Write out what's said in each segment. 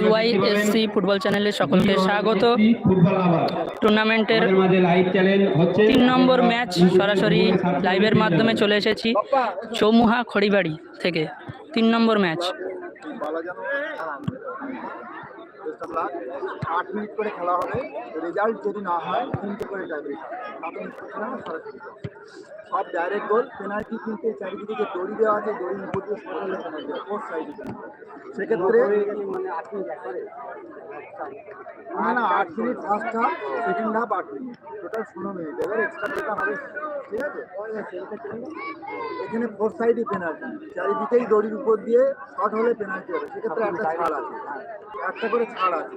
ডুয়াই SC football চ্যানেলে সকলকে স্বাগত। টুর্নামেন্টের তিন নম্বর ম্যাচ সরাসরি লাইভের মাধ্যমে চলে এসেছি। চৌমুহা খড়িবাড়ি থেকে। তিন নম্বর ম্যাচ। আট মিনিট করে খেলা হবে। রেজাল্ট যদি না হয়, তিনটে করে সরাসরি সব ডাইরেক্ট গোল পেনাল্টি কিন্তু চারিদিকে দড়ি দেওয়া আছে, দড়ির উপর দিয়ে কোর্স সাইডে সেক্ষেত্রে না না, আট minute first half second half আট মিনিট। টোটাল ষোলো মিনিট। এবার এক্সট্রা ঠিক আছে? এখানে ফোর সাইডই পেনাল্টি চারিদিকেই দড়ির উপর দিয়ে শট হলে পেনাল্টি হবে। সেক্ষেত্রে একটা ছাড় আছে। একটা করে ছাড় আছে।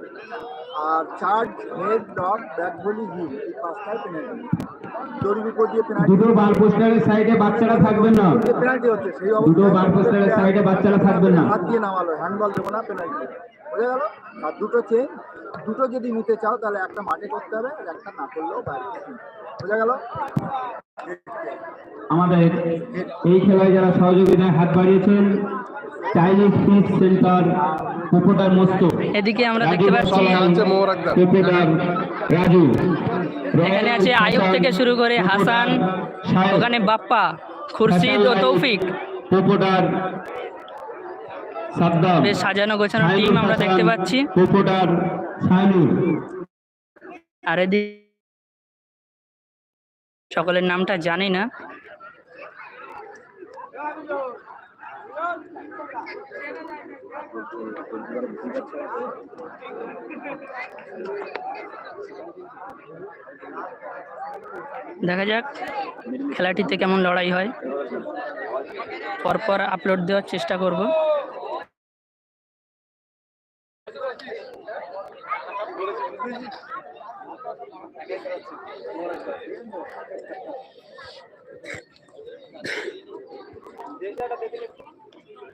আর charge head dot volley hill এই পাঁচটায় পেনাল্টি দড়ির উপর দিয়ে পেনাল্টি দুটো বার পোস্টারের সাইডে বাচ্চারা থাকবেন না। পেনাল্টি হচ্ছে সেই দুটো বার পোস্টারের সাইডে বাচ্চারা থাকবেন না। হাত দিয়ে নামালো হ্যান্ডবল দেবো না পেনাল্টি বোঝা গেল? আর দুটো চেন দুটো যদি নিতে চাও তাহলে একটা মাঠে করতে হবে আর একটা না করলেও বাইরে বোঝা গেল? আমাদের এই খেলায় যারা সহযোগিতায় হাত বাড়িয়েছেন চাইনিজ ফিশ সেন্টার কুপোটার মস্ত। এদিকে আমরা দেখতে পাচ্ছি রাজু। এখানে আছে আয়ুব থেকে শুরু করে হাসান ওখানে বাপ্পা খুরশিদ ও তৌফিক। সাদ্দাম। বেশ সাজানো গোছানো টিম আমরা দেখতে পাচ্ছি। সাইনুর আর এদিকে সকলের নামটা জানি না। দেখা যাক খেলাটিতে কেমন লড়াই হয়। পরপর আপলোড দেওয়ার চেষ্টা করব।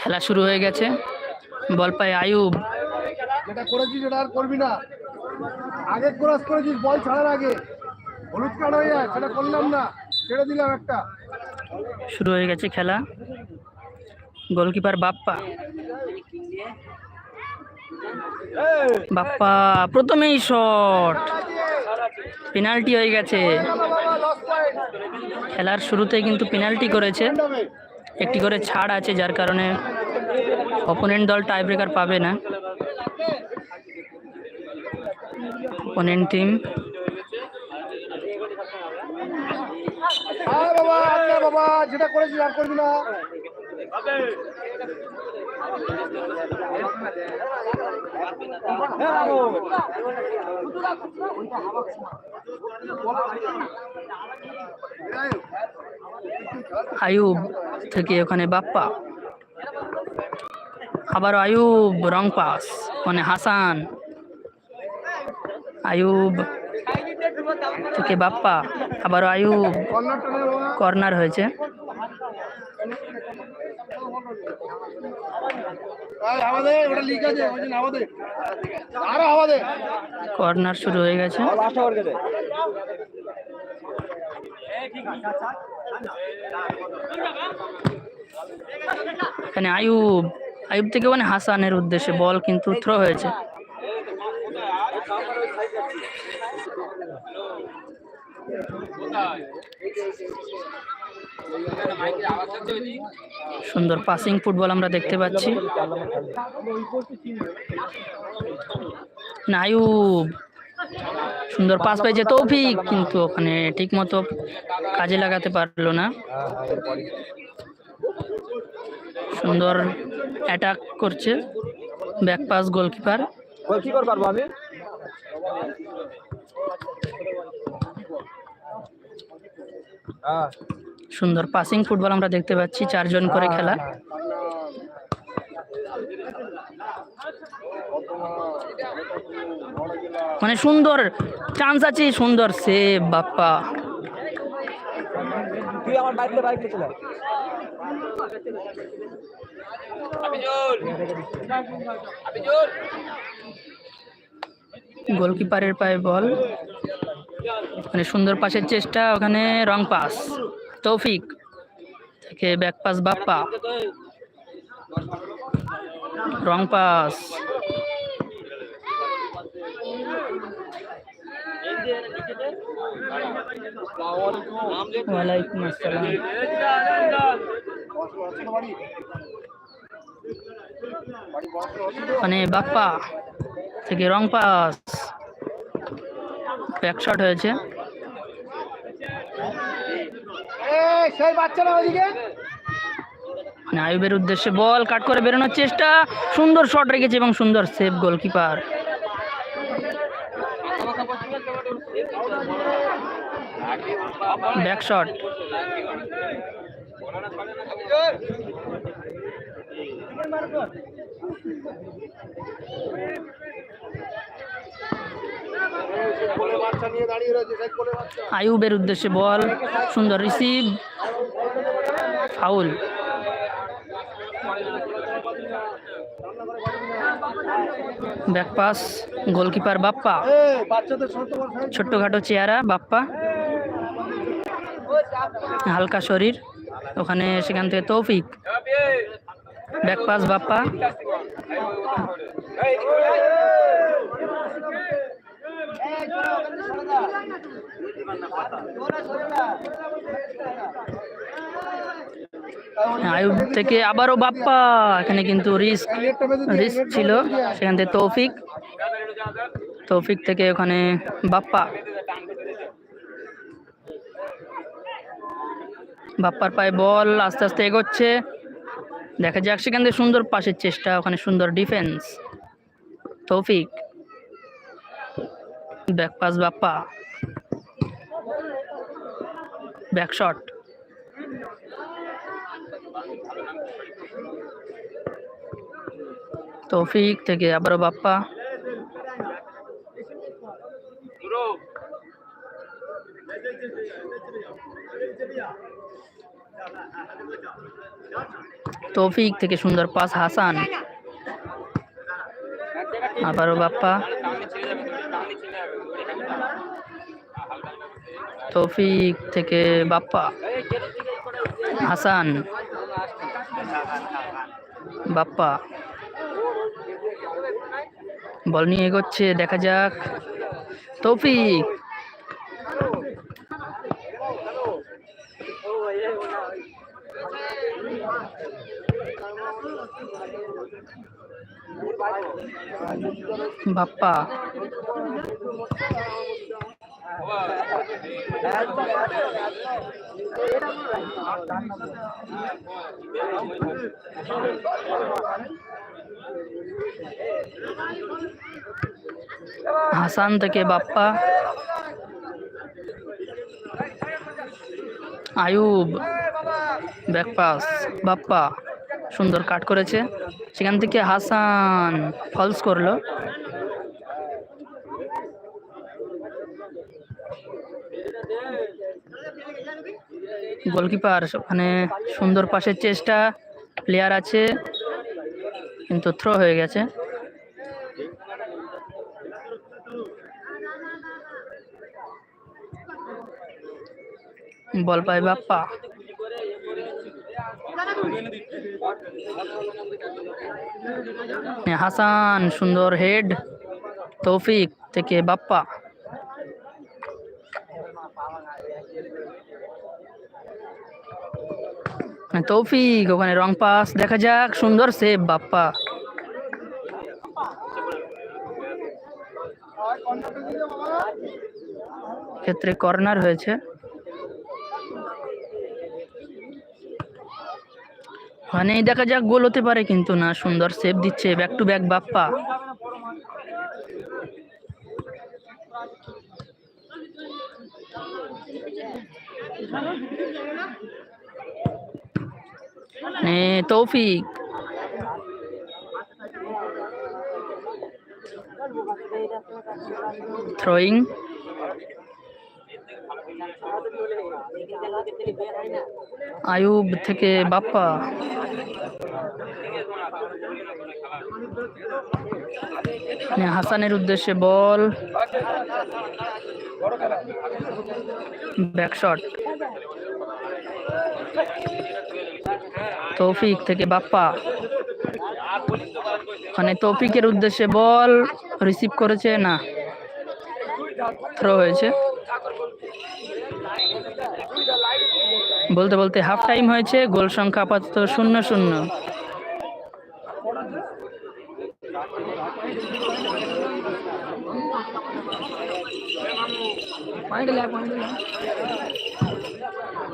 খেলা শুরু হয়ে গেছে। বল পায় আয়ুব। যেটা করেছিস সেটা আর করবি না। আগে ক্রস করেছিস বল ছাড়ার আগে। হলুদ কার্ড হয়ে যায় করলাম না, ছেড়ে দিলাম একটা। শুরু হয়ে গেছে খেলা। গোলকিপার বাপ্পা। বাপ্পা, প্রথমেই শট। পেনাল্টি হয়ে গেছে। খেলার শুরুতে কিন্তু পেনাল্টি করেছে। একটি করে ছাড় আছে, যার কারণে অপোনেন্ট দল টাই ব্রেকার পাবে না। অপোনেন্ট টিম আর বাবা আচ্ছা বাবা, যেটা করেছিস আর করবি না। আয়ুব থেকে ওখানে বাপ্পা। আবার আয়ুব, রং পাস। মানে হাসান। আয়ুব। থেকে বাপ্পা। আবারও আয়ুব। কর্নার হয়েছে। কর্নার শুরু হয়ে গেছে। এখানে আয়ুব। আয়ুব থেকে মানে হাসানের উদ্দেশ্যে বল কিন্তু থ্রো হয়েছে। সুন্দর পাসিং ফুটবল আমরা দেখতে পাচ্ছি। না আয়ুব সুন্দর পাস পেয়েছে তৌফিক, কিন্তু ওখানে ঠিক মতো কাজে লাগাতে পারল না। সুন্দর অ্যাটাক করছে ব্যাক পাস গোলকিপার গোলকিপার পারব আমি হ্যাঁ সুন্দর পাসিং ফুটবল আমরা দেখতে পাচ্ছি চারজন করে খেলা। মানে সুন্দর চান্স আছে সুন্দর সে বাপ্পা। তুই আমার বাইক বাইক চলে গোলকিপারের পায়ে বল। মানে সুন্দর পাসের চেষ্টা, ওখানে রং পাস। তৌফিক। থেকে back pass Bappa. Wrong pass. ওয়ালাইকুম আসসালাম। মানে বাপ্পা থেকে রং পাস। ব্যাক শট হয়েছে মানে আয়ুবের উদ্দেশ্যে বল কাট করে বেরোনোর চেষ্টা সুন্দর শট রেখেছে এবং সুন্দর সেভ গোলকিপার ব্যাক শট কোলে বাচ্চা নিয়ে দাঁড়িয়ে রয়েছে সেই কোলে বাচ্চা আয়ুবের উদ্দেশ্যে বল সুন্দর receive foul back pass goalkeeper Bappa ছোট্টখাটো চেহারা বাপ্পা হালকা শরীর ওখানে সেখান থেকে তৌফিক ব্যাকপাস বাপ্পা আয়ুব থেকে আবারও বাপ্পা, এখানে কিন্তু রিস্ক রিস্ক ছিল। সেখান থেকে তৌফিক তৌফিক থেকে ওখানে বাপ্পা। বাপ্পার পায়ে বল, আস্তে আস্তে এগোচ্ছে। দেখা যাক সেখান থেকে সুন্দর পাসের চেষ্টা, ওখানে সুন্দর defence. Taufiq. Back pass Bappa. Back shot Taufiq থেকে আবারও বাপ্পা। তৌফিক থেকে সুন্দর পাস হাসান। আবারও বাপ্পা। তৌফিক থেকে বাপ্পা। হাসান। বাপ্পা। বল নিয়ে এগোচ্ছে দেখা যাক। তৌফিক। বাপ্পা। হাসান থেকে বাপ্পা। আয়ুব ব্যাক পাস বাপ্পা, সুন্দর কাট করেছে। সেখান থেকে হাসান ফলস করল। গোলকিপার। ওখানে সুন্দর পাশের চেষ্টা প্লেয়ার আছে, কিন্তু থ্রো হয়ে গেছে। বল পায় বাপ্পা। হাসান, সুন্দর হেড তৌফিক থেকে বাপ্পা। তৌফিক, ওখানে রং পাস, দেখা যাক, সুন্দর সেভ বাপ্পা। ক্ষেত্রে কর্নার হয়েছে। মানে দেখা যাক, গোল হতে পারে কিন্তু না, সুন্দর সেভ দিচ্ছে ব্যাক টু ব্যাক বাপ্পা। তৌফিক। থ্রোয়িং আয়ুব থেকে বাপ্পা। হাসানের উদ্দেশ্যে বল। ব্যাকশট তৌফিক থেকে বাপ্পা। মানে তৌফিকের উদ্দেশ্যে বল রিসিভ করেছে না? থ্রো হয়েছে। বলতে বলতে হাফ টাইম হয়েছে, গোল সংখ্যা আপাতত শূন্য শূন্য।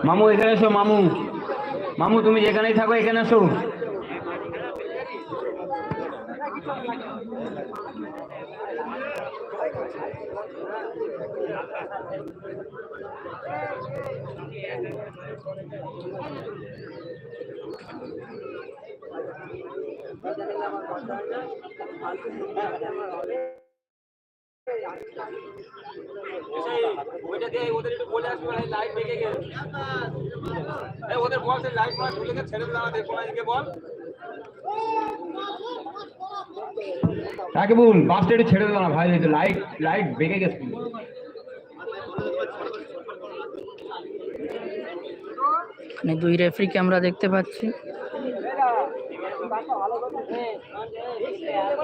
মামু এখানে এসো মামু। মামু তুমি যেখানেই থাকো এখানে এসো। ওদের বলে? লাইভ মারা ঢুকে ছেড়ে দিলাম দেখো না এদিকে বল রাকিবুল বাসটা একটু ছেড়ে দিল না ভাই লাইট লাইট বেঁকে গেছে। মানে দুই রেফারিকে আমরা দেখতে পাচ্ছি।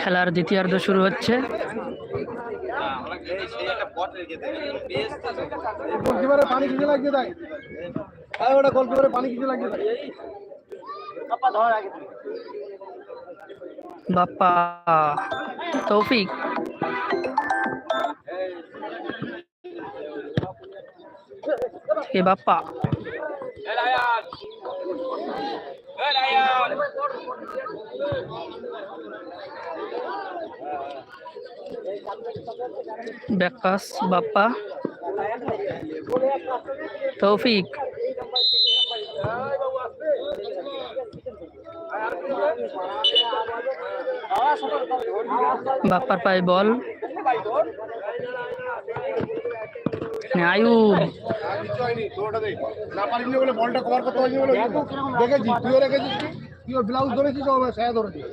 খেলার দ্বিতীয়ার্ধ শুরু হচ্ছে। পানি কিছু দেয় আরে ওটা গোলকিপারে পানি কিছু দেয় বাপ্পা তৌফিক। বাপ্পা। ব্যাকপাস বাপ্পা তৌফিক বাপ্পার পায়ে বল আয়ুব না পারিনি বলে বলটা কভার করতে পারিনি বলে দেখেছি তুইও রেখেছিস কি? তুইও ব্লাউজ ধরেছিস সায়া ধরেছিস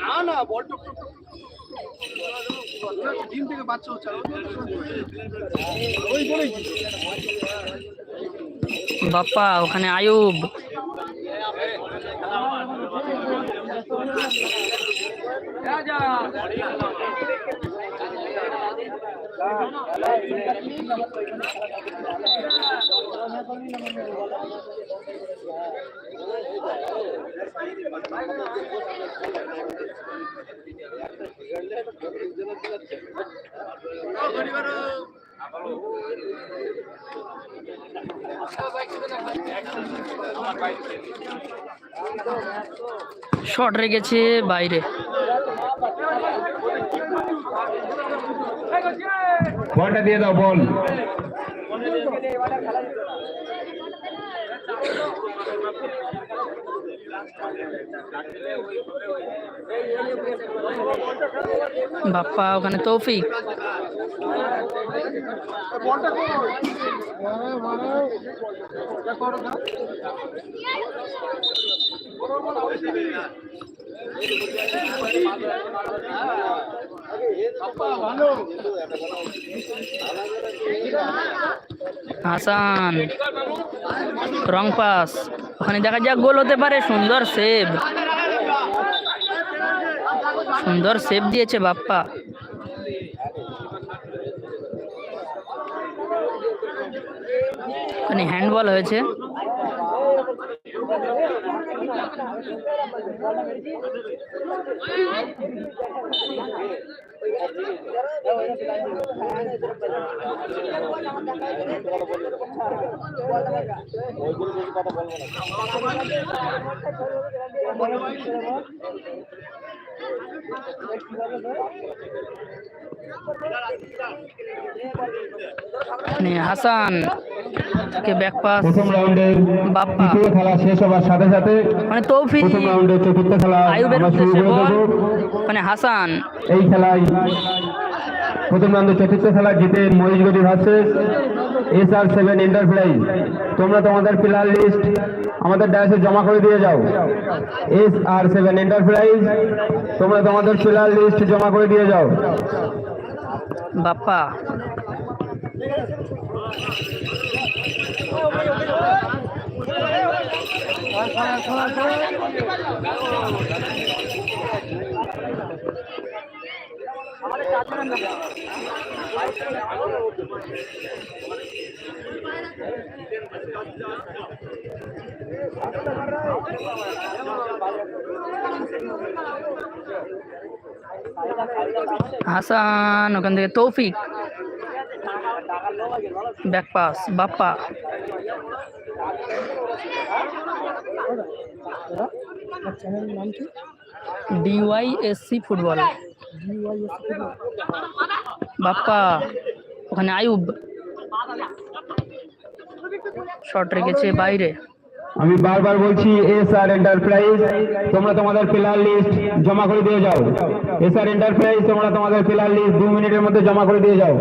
না না বল টুক টুক ডিম থেকে বাচ্চা হচ্ছে ওই বলেই বাপ্পা, ওখানে আয়ুব। রাজা শর্ট রেখেছে বাইরে। বলটা দিয়ে দাও বল। বাপ্পা ওখানে তৌফিক। হাসান রং পাস ওখানে দেখা যাক গোল হতে পারে সুন্দর সেভ সুন্দর সেভ দিয়েছে বাপ্পা। ওখানে হ্যান্ডবল হয়েছে। ওখানে হাসান থেকে ব্যাক পাস প্রথম রাউন্ডের বাপ্পা। খেলা শেষ হবার সাথে সাথে মানে তৌফিক প্রথম রাউন্ডের চতুর্থ খেলা আয়ুবের উদ্দেশ্যে বল। মানে হাসান। এই খেলায় প্রথম রাউন্ডের চতুর্থ খেলা জিতে Mahishgari versus. S R seven enterprise তোমরা তোমাদের প্লেয়ার লিস্ট আমাদের ডায়াসে জমা করে দিয়ে যাও। এস আর সেভেন এন্টারপ্রাইজ তোমরা তোমাদের প্লেয়ার লিস্ট জমা করে দিয়ে যাও। বাপ্পা। হাসান ওখান থেকে Taufiq. Back pass Bappa. DYSC football Bappa, ওখানে আয়ুব শর্ট রেখেছে বাইরে। আমি বারবার বলছি এস আর এন্টারপ্রাইজ তোমরা তোমাদের প্লেয়ার লিস্ট জমা করে দিয়ে যাও। এস আর এন্টারপ্রাইজ তোমরা তোমাদের প্লেয়ার লিস্ট দু মিনিটের মধ্যে জমা করে দিয়ে যাও।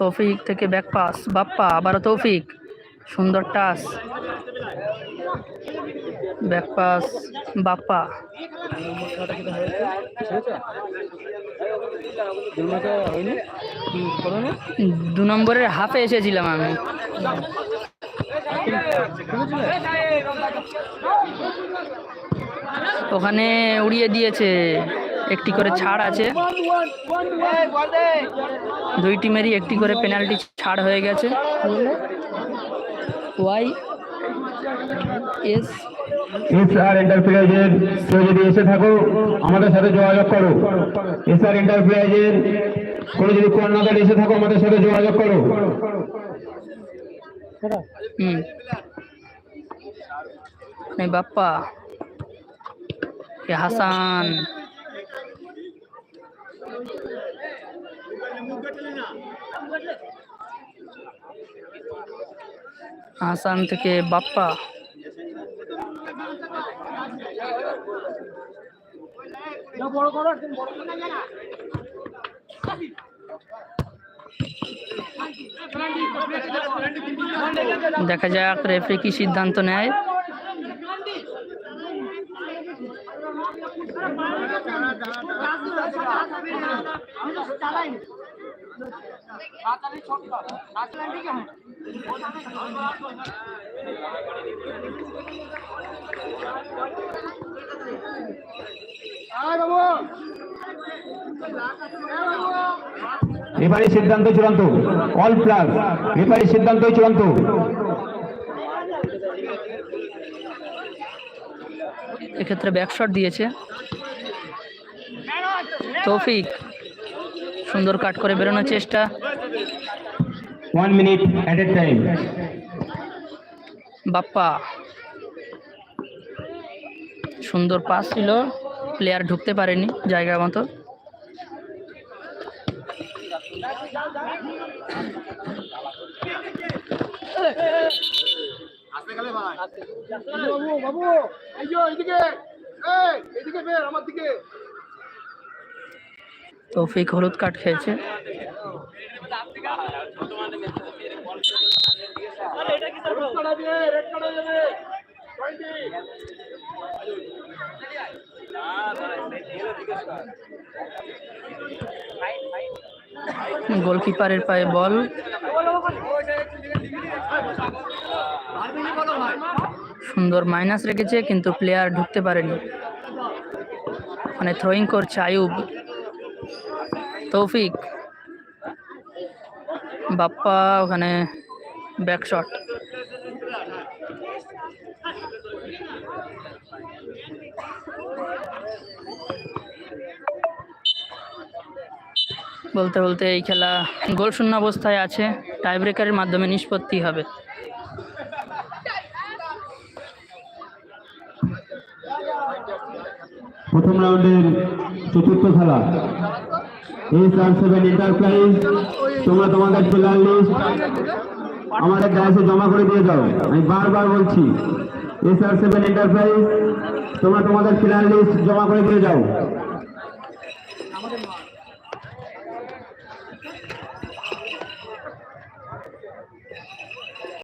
তৌফিক থেকে ব্যাক পাস, বাপ্পা, আবারও তৌফিক। সুন্দর টাস ব্যাক পাস, বাপ্পা। দু নম্বরের হাফে এসেছিলাম আমি। ওখানে উড়িয়ে দিয়েছে। একটি করে ছাড় আছে। দুই টিমেরই একটি করে পেনাল্টি ছাড় হয়ে গেছে। ওয়াই এস এস আর এন্টারপ্রাইজের কেউ যদি এসে থাকো আমাদের সাথে যোগাযোগ করো এস আর এন্টারপ্রাইজের কোনো যদি কর্ণাধার এসে থাকো আমাদের সাথে যোগাযোগ করো বাপ্পা। হাসান। হাসান থেকে বাপ্পা। দেখা যাক রেফারি কি সিদ্ধান্ত নেয়। রেফারির সিদ্ধান্ত চূড়ান্ত। অল প্লাস রেফারির সিদ্ধান্ত চূড়ান্ত। এক্ষেত্রে ব্যাক শট দিয়েছে। তৌফিক। সুন্দর কাট করে বেরোনোর চেষ্টা। One minute at a time Bappa. সুন্দর পাস ছিল। প্লেয়ার ঢুকতে পারেনি জায়গা মতো। বাবু বাবু এই যে এইদিকে এই এদিকে ফের আমার দিকে। তৌফিক হলুদ খেয়েছে কার্ড টোয়েন্টি গোলকিপারের পায়ে বল। সুন্দর মাইনাস রেখেছে, কিন্তু প্লেয়ার ঢুকতে পারেনি। মানে থ্রোয়িং করছে আয়ুব তৌফিক। বাপ্পা ওখানে ব্যাকশট বলতে বলতে এই খেলা গোল শূন্য অবস্থায় আছে। টাই ব্রেকারের মাধ্যমে নিষ্পত্তি হবে। প্রথম রাউন্ডের চতুর্থ খেলা। এস আর সেভেন এন্টারপ্রাইজ তোমরা তোমাদের প্লেয়ার লিস্ট আমাদের গ্যাসে জমা করে দিয়ে দাও। আমি বারবার বলছি এস আর সেভেন এন্টারপ্রাইজ তোমরা তোমাদের প্লেয়ার লিস্ট জমা করে দিয়ে যাও